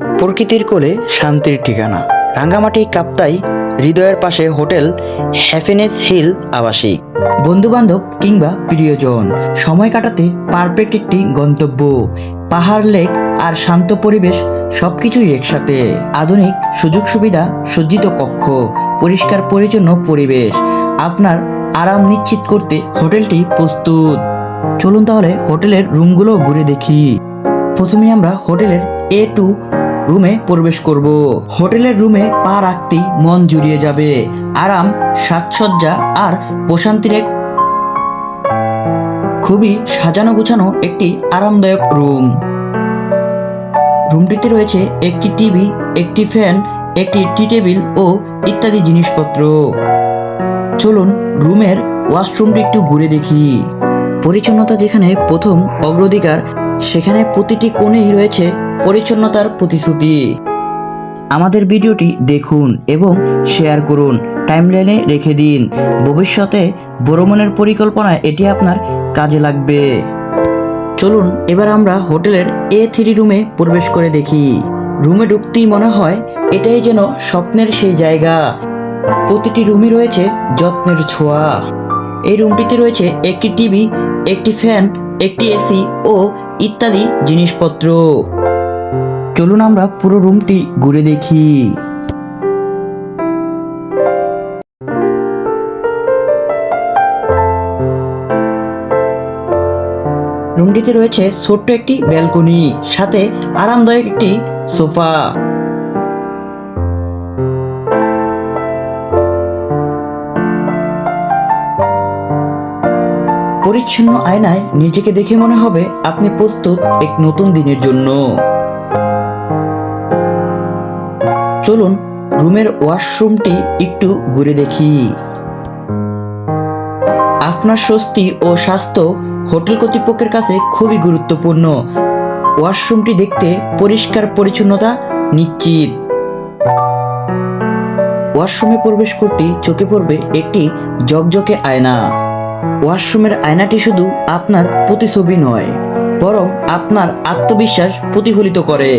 প্রকৃতির কোলে শান্তির ঠিকানা। রাঙ্গামাটি কাপ্তাই হৃদয়ের পাশে হোটেল হ্যাপিনেস হিল আবাসিক। বন্ধুবান্ধব কিংবা প্রিয়জন, সময় কাটাতে পারফেক্ট একটি গন্তব্য। পাহাড়, লেক আর শান্ত পরিবেশ সবকিছুই একসাথে। আধুনিক সুযোগ সুবিধা, সজ্জিত কক্ষ, পরিষ্কার পরিচ্ছন্ন পরিবেশ। আপনার আরাম নিশ্চিত করতে হোটেলটি প্রস্তুত। চলুন তাহলে হোটেলের রুমগুলো ঘুরে দেখি। প্রথমে আমরা হোটেলের এ টু রুমে প্রবেশ করব। হোটেলের রুমে পা রাখতেই মন জুড়িয়ে যাবে। আরাম, সাজসজ্জা আর প্রশান্তির এক খুবই সাজানো গোছানো একটি আরামদায়ক রুম। রুমটিতে রয়েছে একটি টিভি, একটি ফ্যান, একটি টি টেবিল ও ইত্যাদি জিনিসপত্র। চলুন রুমের ওয়াশরুমটি একটু ঘুরে দেখি। পরিচ্ছন্নতা যেখানে প্রথম অগ্রাধিকার, সেখানে প্রতিটি কোণেই রয়েছে পরিচ্ছন্নতার প্রতিশ্রুতি। আমাদের ভিডিওটি দেখুন এবং শেয়ার করুন। টাইমলাইনে রেখে দিন। ভবিষ্যতে ভ্রমণের পরিকল্পনায় এটি আপনার কাজে লাগবে। চলুন, এবার আমরা হোটেলের এ থ্রি রুমে প্রবেশ করে দেখি। রুমে ঢুকতেই মনে হয় এটাই যেন স্বপ্নের সেই জায়গা। প্রতিটি রুমই রয়েছে যত্নের ছোঁয়া। এই রুমটিতে রয়েছে একটি টিভি, একটি ফ্যান, একটি এসি ও ইত্যাদি জিনিসপত্র। চলুন আমরা পুরো রুমটি ঘুরে দেখি। রুমটিতে রয়েছে ছোট্ট একটি ব্যালকনি সাথে আরামদায়ক একটি সোফা। পরিচ্ছন্ন আয়নায় নিজেকে দেখে মনে হবে আপনি প্রস্তুত এক নতুন দিনের জন্য। চলুন রুমের ওয়াশরুমটি একটু ঘুরে দেখি। আপনার স্বস্তি ও স্বাস্থ্য হোটেল কর্তৃপক্ষের কাছে খুবই গুরুত্বপূর্ণ। ওয়াশরুমটি দেখতে পরিষ্কার পরিচ্ছন্নতা নিশ্চিত। ওয়াশরুমে প্রবেশ করতে চোখে পড়বে একটি জকজকে আয়না। ওয়াশরুমের আয়নাটি শুধু আপনার প্রতিছবি নয়, বরং আপনার আত্মবিশ্বাস প্রতিফলিত করে।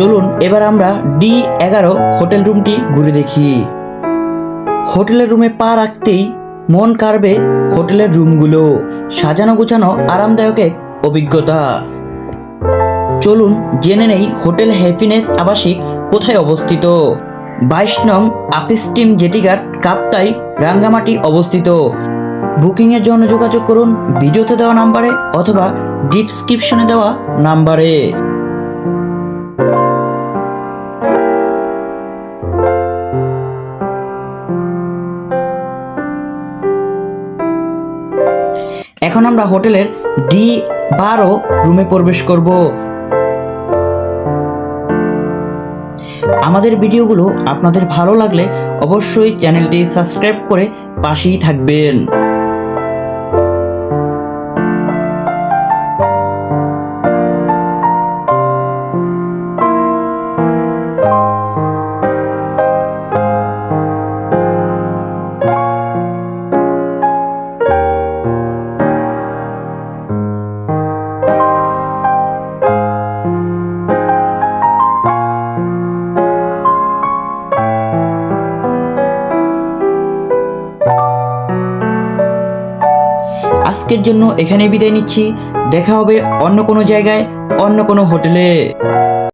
চলুন, এবার আমরা ডি এগারো হোটেল রুমটি ঘুরে দেখি। হোটেলের রুমে পা রাখতেই মন কাড়বে হোটেলের রুমগুলো। সাজানো গোছানো আরামদায়ক এক অভিজ্ঞতা। চলুন, জেনে নেই হোটেল হ্যাপিনেস আবাসিক কোথায় অবস্থিত। বাইশ নং আপিস্টিম জেটিঘাট কাপ্তাই, রাঙ্গামাটি অবস্থিত। বুকিংয়ের জন্য যোগাযোগ করুন, ভিডিওতে দেওয়া নাম্বারে অথবা ডিসক্রিপশনে দেওয়া নাম্বারে। এখন আমরা হোটেলের ডি বারো রুমে প্রবেশ করব। আমাদের ভিডিওগুলো আপনাদের ভালো লাগলে অবশ্যই চ্যানেলটি সাবস্ক্রাইব করে পাশেই থাকবেন। আজকের জন্য এখানে বিদায় নিচ্ছি। দেখা হবে অন্য কোনো জায়গায় অন্য কোনো হোটেলে।